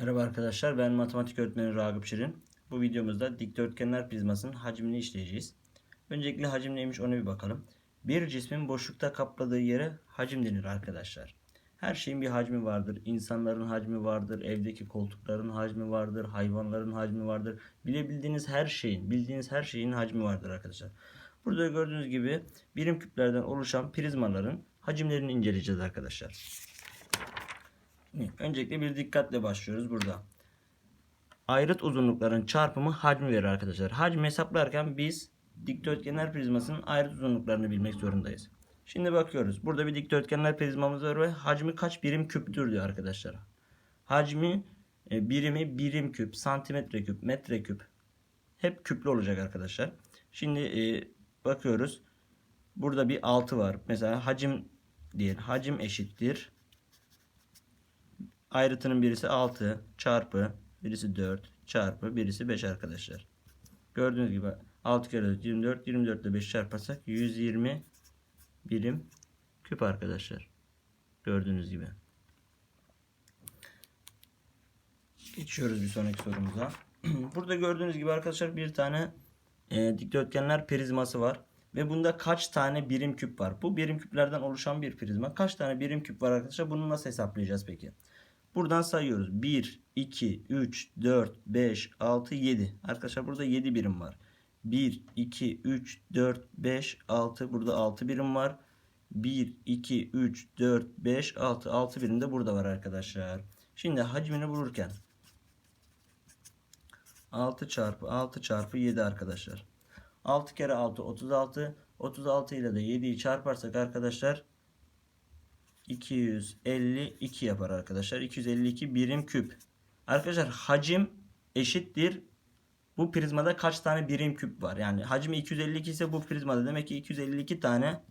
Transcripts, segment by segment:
Merhaba arkadaşlar ben matematik öğretmeni Ragıp Şirin. Bu videomuzda dikdörtgenler prizmasının hacmini işleyeceğiz. Öncelikle hacim neymiş ona bir bakalım. Bir cismin boşlukta kapladığı yere hacim denir arkadaşlar. Her şeyin bir hacmi vardır. İnsanların hacmi vardır, evdeki koltukların hacmi vardır, hayvanların hacmi vardır. Bilebildiğiniz her şeyin, bildiğiniz her şeyin hacmi vardır arkadaşlar. Burada gördüğünüz gibi birim küplerden oluşan prizmaların hacimlerini inceleyeceğiz arkadaşlar. Öncelikle bir dikkatle başlıyoruz burada. Ayrıt uzunlukların çarpımı hacmi verir arkadaşlar. Hacmi hesaplarken biz dikdörtgenler prizmasının ayrıt uzunluklarını bilmek zorundayız. Şimdi bakıyoruz. Burada bir dikdörtgenler prizmamız var ve hacmi kaç birim küptür diyor arkadaşlar. Hacmi e, birimi birim küp, santimetre küp, metre küp. Hep küplü olacak arkadaşlar. Şimdi e, bakıyoruz. Burada bir 6 var. Mesela hacim diyelim. Hacim eşittir Ayrıtının birisi 6 çarpı birisi 4 çarpı birisi 5 arkadaşlar. Gördüğünüz gibi 6 kere 4 24 24 ile 5 çarparsak 120 birim küp arkadaşlar. Gördüğünüz gibi. Geçiyoruz bir sonraki sorumuza. Burada gördüğünüz gibi arkadaşlar bir tane e, dikdörtgenler prizması var. Ve bunda kaç tane birim küp var? Bu birim küplerden oluşan bir prizma. Kaç tane birim küp var arkadaşlar? Bunu nasıl hesaplayacağız peki? Buradan sayıyoruz. 1, 2, 3, 4, 5, 6, 7. Arkadaşlar burada 7 birim var. 1, 2, 3, 4, 5, 6. Burada 6 birim var. 1, 2, 3, 4, 5, 6. 6 birim de burada var arkadaşlar. Şimdi hacmini bulurken 6 çarpı 6 çarpı 7 arkadaşlar. 6 kere 6 36. 36 ile de 7'yi çarparsak arkadaşlar 252 yapar arkadaşlar. 252 birim küp. Arkadaşlar hacim eşittir. Bu prizmada kaç tane birim küp var? Yani hacmi 252 ise bu prizmada demek ki 252 tane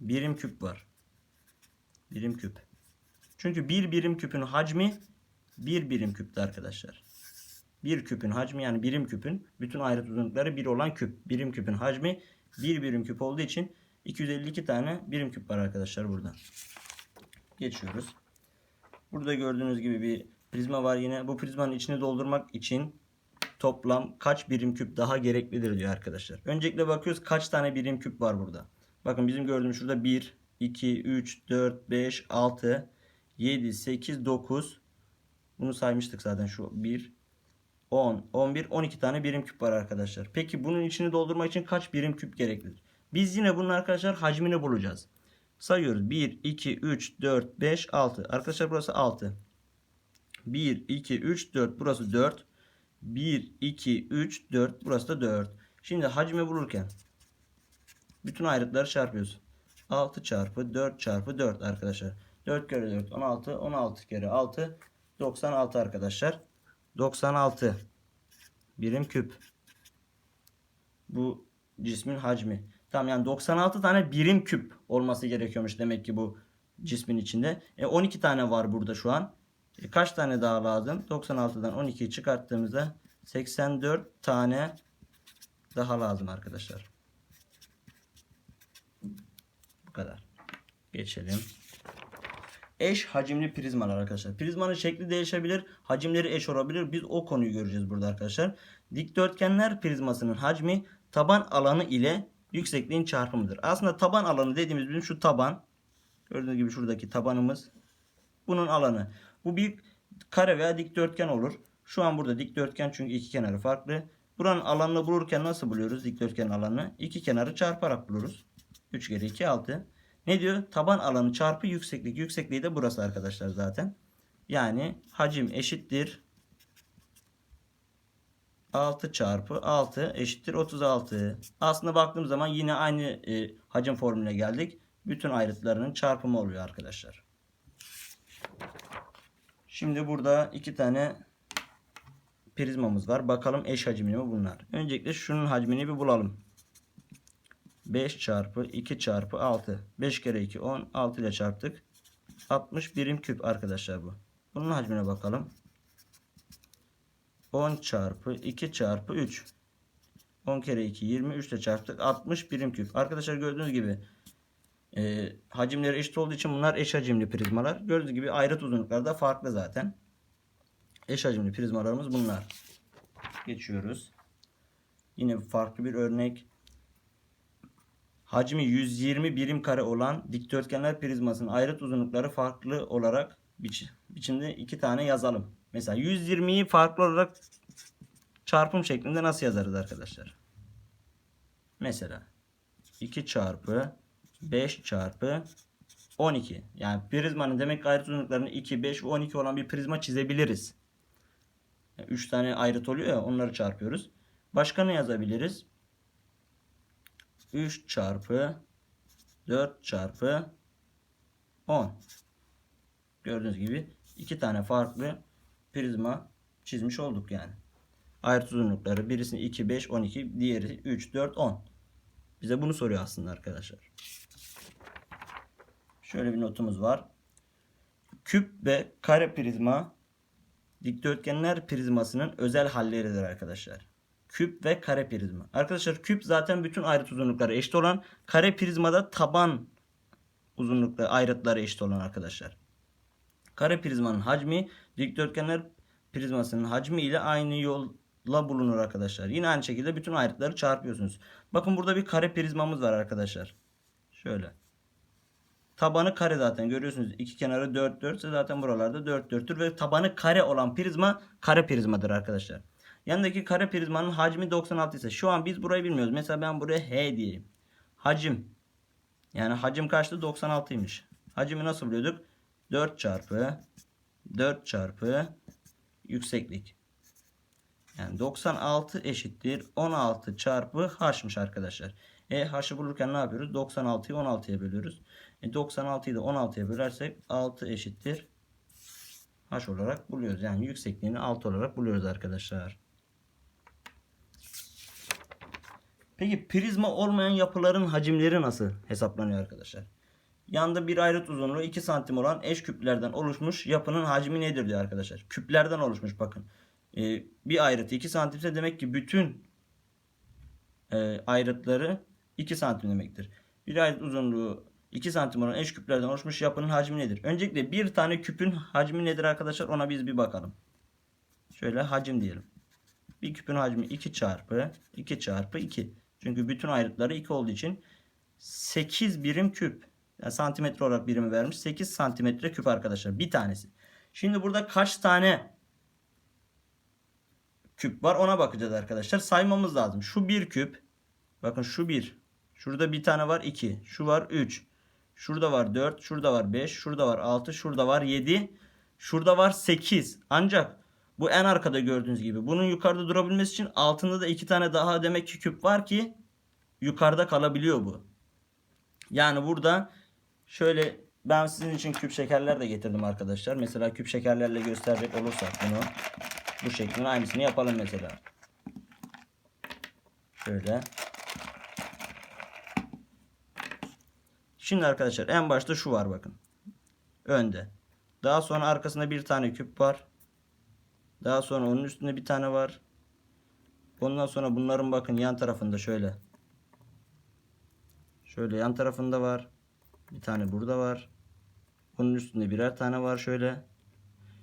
birim küp var. Birim küp. Çünkü bir birim küpün hacmi bir birim küptü arkadaşlar. Bir küpün hacmi yani birim küpün bütün ayrıt uzunlukları bir olan küp. Birim küpün hacmi bir birim küp olduğu için 252 tane birim küp var arkadaşlar burada. Geçiyoruz. Burada gördüğünüz gibi bir prizma var yine. Bu prizmanın içini doldurmak için toplam kaç birim küp daha gereklidir diyor arkadaşlar. Öncelikle bakıyoruz kaç tane birim küp var burada. Bakın bizim gördüğümüz şurada 1, 2, 3, 4, 5, 6, 7, 8, 9. Bunu saymıştık zaten şu 1, 10, 11, 12 tane birim küp var arkadaşlar. Peki bunun içini doldurmak için kaç birim küp gereklidir? Biz yine bunun arkadaşlar hacmini bulacağız. Sayıyoruz. 1, 2, 3, 4, 5, 6. Arkadaşlar burası 6. 1, 2, 3, 4. Burası 4. 1, 2, 3, 4. Burası da 4. Şimdi hacmi bulurken bütün ayrıtları çarpıyoruz. 6 çarpı 4 çarpı 4 arkadaşlar. 4 kere 4 16. 16 kere 6 96 arkadaşlar. 96 birim küp. Bu cismin hacmi. Tamam yani 96 tane birim küp olması gerekiyormuş demek ki bu cismin içinde. E 12 tane var burada şu an. E kaç tane daha lazım? 96'dan 12'yi çıkarttığımızda 84 tane daha lazım arkadaşlar. Bu kadar. Geçelim. Eş hacimli prizmalar arkadaşlar. Prizmanın şekli değişebilir. Hacimleri eş olabilir. Biz o konuyu göreceğiz burada arkadaşlar. Dikdörtgenler prizmasının hacmi taban alanı ile yüksekliğin çarpımıdır. Aslında taban alanı dediğimiz bizim şu taban. Gördüğünüz gibi şuradaki tabanımız. Bunun alanı. Bu bir kare veya dikdörtgen olur. Şu an burada dikdörtgen çünkü iki kenarı farklı. Buranın alanını bulurken nasıl buluyoruz dikdörtgen alanını? İki kenarı çarparak buluruz. 3 kere 2 6. Ne diyor? Taban alanı çarpı yükseklik. Yüksekliği de burası arkadaşlar zaten. Yani hacim eşittir 6 çarpı 6 eşittir 36. Aslında baktığım zaman yine aynı e, hacim formülüne geldik. Bütün ayrıtlarının çarpımı oluyor arkadaşlar. Şimdi burada iki tane prizmamız var. Bakalım eş hacimli mi bunlar. Öncelikle şunun hacmini bir bulalım. 5 çarpı 2 çarpı 6. 5 kere 2 10. 6 ile çarptık. 60 birim küp arkadaşlar bu. Bunun hacmine bakalım. 10 çarpı 2 çarpı 3. 10 kere 2 23 ile çarptık. 60 birim küp. Arkadaşlar gördüğünüz gibi e, hacimleri eşit olduğu için bunlar eş hacimli prizmalar. Gördüğünüz gibi ayrıt uzunlukları da farklı zaten. Eş hacimli prizmalarımız bunlar. Geçiyoruz. Yine farklı bir örnek. Hacmi 120 birim kare olan dikdörtgenler prizmasının ayrıt uzunlukları farklı olarak biç biçimde iki tane yazalım. Mesela 120'yi farklı olarak çarpım şeklinde nasıl yazarız arkadaşlar? Mesela 2 çarpı 5 çarpı 12. Yani prizmanın demek ki ayrıt uzunluklarını 2, 5 ve 12 olan bir prizma çizebiliriz. 3 tane ayrıt oluyor ya onları çarpıyoruz. Başka ne yazabiliriz? 3 çarpı 4 çarpı 10. Gördüğünüz gibi iki tane farklı prizma çizmiş olduk yani. Ayrıt uzunlukları birisinin 2, 5, 12, diğeri 3, 4, 10. Bize bunu soruyor aslında arkadaşlar. Şöyle bir notumuz var. Küp ve kare prizma dikdörtgenler prizmasının özel halleridir arkadaşlar. Küp ve kare prizma. Arkadaşlar küp zaten bütün ayrıt uzunlukları eşit olan. Kare prizmada taban uzunlukları ayrıtları eşit olan arkadaşlar. Kare prizmanın hacmi dikdörtgenler prizmasının hacmi ile aynı yolla bulunur arkadaşlar. Yine aynı şekilde bütün ayrıtları çarpıyorsunuz. Bakın burada bir kare prizmamız var arkadaşlar. Şöyle. Tabanı kare zaten görüyorsunuz. İki kenarı 4 4 ise zaten buralarda 4 4'tür ve tabanı kare olan prizma kare prizmadır arkadaşlar. Yanındaki kare prizmanın hacmi 96 ise şu an biz burayı bilmiyoruz. Mesela ben buraya H diyeyim. Hacim. Yani hacim kaçtı? 96'ymış. Hacimi nasıl buluyorduk? 4 çarpı 4 çarpı yükseklik. Yani 96 eşittir 16 çarpı h'mış arkadaşlar. E h'ı bulurken ne yapıyoruz? 96'yı 16'ya bölüyoruz. E 96'yı da 16'ya bölersek 6 eşittir h olarak buluyoruz. Yani yüksekliğini 6 olarak buluyoruz arkadaşlar. Peki prizma olmayan yapıların hacimleri nasıl hesaplanıyor arkadaşlar? Yanda bir ayrıt uzunluğu 2 santim olan eş küplerden oluşmuş yapının hacmi nedir diyor arkadaşlar. Küplerden oluşmuş bakın. Ee, bir ayrıt 2 santimse demek ki bütün e, ayrıtları 2 santim demektir. Bir ayrıt uzunluğu 2 santim olan eş küplerden oluşmuş yapının hacmi nedir? Öncelikle bir tane küpün hacmi nedir arkadaşlar ona biz bir bakalım. Şöyle hacim diyelim. Bir küpün hacmi 2 çarpı 2 çarpı 2. Çünkü bütün ayrıtları 2 olduğu için 8 birim küp. Yani santimetre olarak birimi vermiş. 8 santimetre küp arkadaşlar. Bir tanesi. Şimdi burada kaç tane küp var ona bakacağız arkadaşlar. Saymamız lazım. Şu bir küp. Bakın şu bir. Şurada bir tane var 2. Şu var 3. Şurada var 4. Şurada var 5. Şurada var 6. Şurada var 7. Şurada var 8. Ancak bu en arkada gördüğünüz gibi. Bunun yukarıda durabilmesi için altında da iki tane daha demek ki küp var ki yukarıda kalabiliyor bu. Yani burada şöyle ben sizin için küp şekerler de getirdim arkadaşlar. Mesela küp şekerlerle gösterecek olursak bunu bu şeklin aynısını yapalım mesela. Şöyle. Şimdi arkadaşlar en başta şu var bakın. Önde. Daha sonra arkasında bir tane küp var. Daha sonra onun üstünde bir tane var. Ondan sonra bunların bakın yan tarafında şöyle. Şöyle yan tarafında var. Bir tane burada var. Bunun üstünde birer tane var şöyle.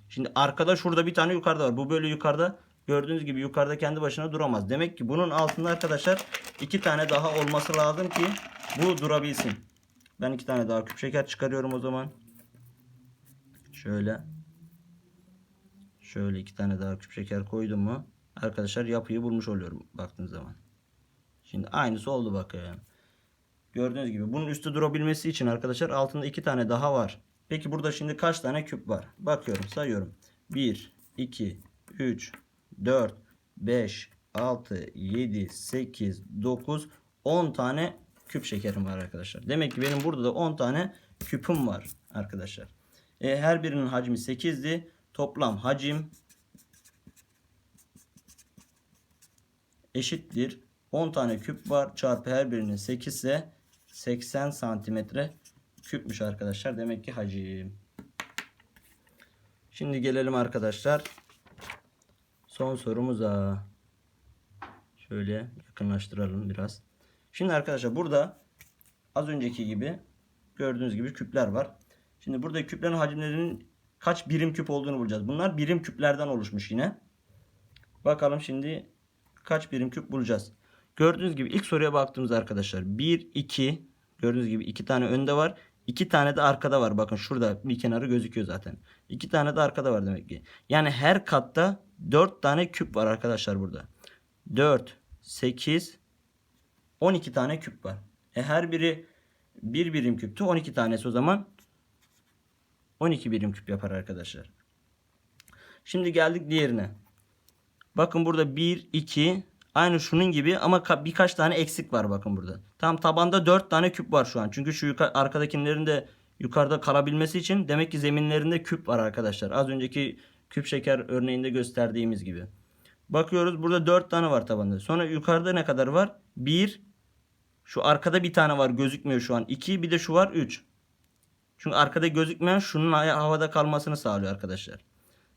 Şimdi arkada şurada bir tane yukarıda var. Bu böyle yukarıda. Gördüğünüz gibi yukarıda kendi başına duramaz. Demek ki bunun altında arkadaşlar iki tane daha olması lazım ki bu durabilsin. Ben iki tane daha küp şeker çıkarıyorum o zaman. Şöyle. Şöyle iki tane daha küp şeker koydum mu arkadaşlar yapıyı bulmuş oluyorum baktığınız zaman. Şimdi aynısı oldu bakın. Gördüğünüz gibi bunun üstü durabilmesi için arkadaşlar altında iki tane daha var. Peki burada şimdi kaç tane küp var? Bakıyorum sayıyorum. 1, 2, 3, 4, 5, 6, 7, 8, 9, 10 tane küp şekerim var arkadaşlar. Demek ki benim burada da 10 tane küpüm var arkadaşlar. E, her birinin hacmi 8'di. Toplam hacim eşittir. 10 tane küp var. Çarpı her birinin 8 ise 80 santimetre küpmüş arkadaşlar. Demek ki hacim. Şimdi gelelim arkadaşlar. Son sorumuza. Şöyle yakınlaştıralım biraz. Şimdi arkadaşlar burada az önceki gibi gördüğünüz gibi küpler var. Şimdi burada küplerin hacimlerinin kaç birim küp olduğunu bulacağız. Bunlar birim küplerden oluşmuş yine. Bakalım şimdi kaç birim küp bulacağız. Gördüğünüz gibi ilk soruya baktığımız arkadaşlar 1 2 gördüğünüz gibi 2 tane önde var. 2 tane de arkada var. Bakın şurada bir kenarı gözüküyor zaten. 2 tane de arkada var demek ki. Yani her katta 4 tane küp var arkadaşlar burada. 4 8 12 tane küp var. E her biri bir birim küptü. 12 tanesi o zaman 12 birim küp yapar arkadaşlar. Şimdi geldik diğerine. Bakın burada 1, 2 aynı şunun gibi ama ka- birkaç tane eksik var bakın burada. Tam tabanda 4 tane küp var şu an. Çünkü şu yuka- arkadakilerin de yukarıda kalabilmesi için demek ki zeminlerinde küp var arkadaşlar. Az önceki küp şeker örneğinde gösterdiğimiz gibi. Bakıyoruz burada 4 tane var tabanda. Sonra yukarıda ne kadar var? 1 şu arkada bir tane var gözükmüyor şu an. 2 bir de şu var 3. Çünkü arkada gözükmeyen şunun hava- havada kalmasını sağlıyor arkadaşlar.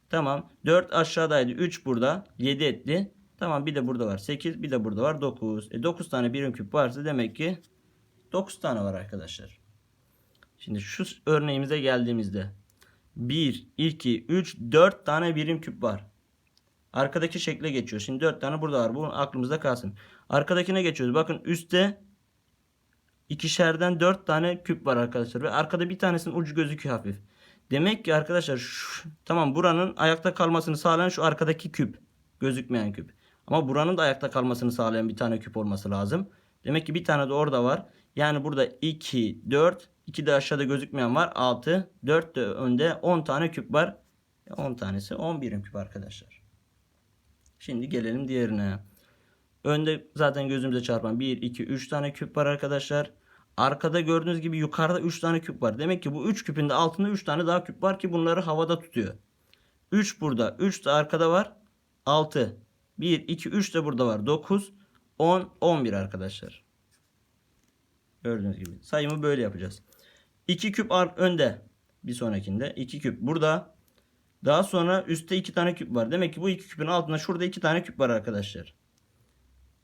Tamam. 4 aşağıdaydı. 3 burada. 7 etti. Tamam bir de burada var. 8 bir de burada var. 9. E 9 tane birim küp varsa demek ki 9 tane var arkadaşlar. Şimdi şu örneğimize geldiğimizde 1, 2, 3, 4 tane birim küp var. Arkadaki şekle geçiyor. Şimdi 4 tane burada var. Bu aklımızda kalsın. Arkadakine geçiyoruz. Bakın üstte ikişerden 4 tane küp var arkadaşlar. Ve arkada bir tanesinin ucu gözüküyor hafif. Demek ki arkadaşlar şu, tamam buranın ayakta kalmasını sağlayan şu arkadaki küp. Gözükmeyen küp. Ama buranın da ayakta kalmasını sağlayan bir tane küp olması lazım. Demek ki bir tane de orada var. Yani burada 2, 4, 2 de aşağıda gözükmeyen var. 6, 4 de önde 10 tane küp var. 10 tanesi 11 küp arkadaşlar. Şimdi gelelim diğerine. Önde zaten gözümüze çarpan 1, 2, 3 tane küp var arkadaşlar. Arkada gördüğünüz gibi yukarıda 3 tane küp var. Demek ki bu 3 küpün de altında 3 tane daha küp var ki bunları havada tutuyor. 3 burada. 3 de arkada var. 6. 1, 2, 3 de burada var. 9, 10, 11 arkadaşlar. Gördüğünüz gibi. Sayımı böyle yapacağız. 2 küp önde. Bir sonrakinde. 2 küp burada. Daha sonra üstte 2 tane küp var. Demek ki bu 2 küpün altında şurada 2 tane küp var arkadaşlar.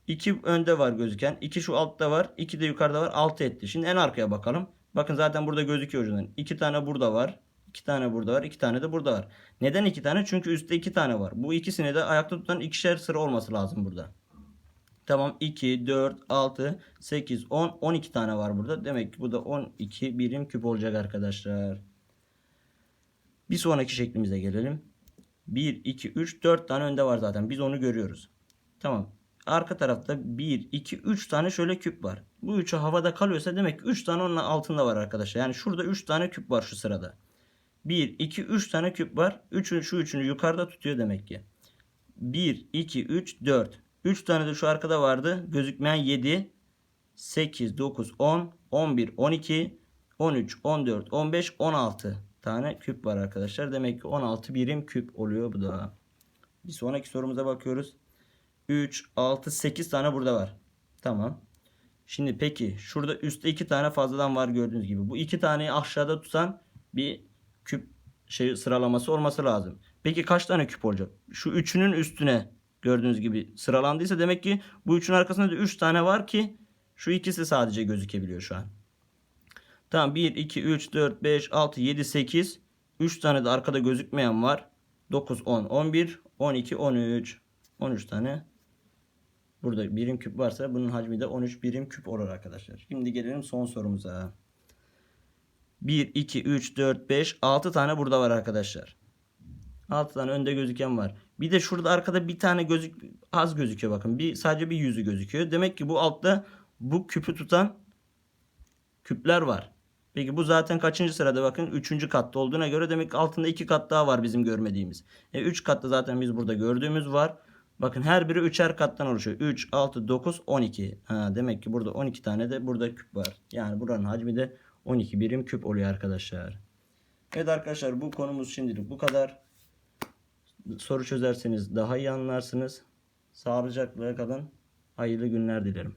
2 önde var gözüken. 2 şu altta var. 2 de yukarıda var. 6 etti. Şimdi en arkaya bakalım. Bakın zaten burada gözüküyor ucundan. 2 tane burada var. 2 tane burada var. 2 tane de burada var. Neden 2 tane? Çünkü üstte 2 tane var. Bu ikisini de ayakta tutan ikişer sıra olması lazım burada. Tamam 2, 4, 6, 8, 10, 12 tane var burada. Demek ki bu da 12 birim küp olacak arkadaşlar. Bir sonraki şeklimize gelelim. 1, 2, 3, 4 tane önde var zaten. Biz onu görüyoruz. Tamam. Arka tarafta 1, 2, 3 tane şöyle küp var. Bu üçü havada kalıyorsa demek ki 3 tane onun altında var arkadaşlar. Yani şurada 3 tane küp var şu sırada. 1, 2, 3 tane küp var. Üçün, şu üçünü yukarıda tutuyor demek ki. 1, 2, 3, 4. 3 tane de şu arkada vardı. Gözükmeyen 7, 8, 9, 10, 11, 12, 13, 14, 15, 16 tane küp var arkadaşlar. Demek ki 16 birim küp oluyor bu da. Bir sonraki sorumuza bakıyoruz. 3, 6, 8 tane burada var. Tamam. Şimdi peki şurada üstte 2 tane fazladan var gördüğünüz gibi. Bu 2 taneyi aşağıda tutan bir küp şey sıralaması olması lazım. Peki kaç tane küp olacak? Şu üçünün üstüne gördüğünüz gibi sıralandıysa demek ki bu üçün arkasında da 3 tane var ki şu ikisi sadece gözükebiliyor şu an. Tamam 1, 2, 3, 4, 5, 6, 7, 8. 3 tane de arkada gözükmeyen var. 9, 10, 11, 12, 13. 13 tane. Burada birim küp varsa bunun hacmi de 13 birim küp olur arkadaşlar. Şimdi gelelim son sorumuza. 1, 2, 3, 4, 5, 6 tane burada var arkadaşlar. 6 tane önde gözüken var. Bir de şurada arkada bir tane gözük az gözüküyor bakın. Bir sadece bir yüzü gözüküyor. Demek ki bu altta bu küpü tutan küpler var. Peki bu zaten kaçıncı sırada bakın? Üçüncü katta olduğuna göre demek ki altında iki kat daha var bizim görmediğimiz. E, üç katta zaten biz burada gördüğümüz var. Bakın her biri üçer kattan oluşuyor. 3, 6, 9, 12. Ha, demek ki burada 12 tane de burada küp var. Yani buranın hacmi de 12 birim küp oluyor arkadaşlar. Evet arkadaşlar bu konumuz şimdilik bu kadar. Soru çözerseniz daha iyi anlarsınız. Sağlıcakla kalın. Hayırlı günler dilerim.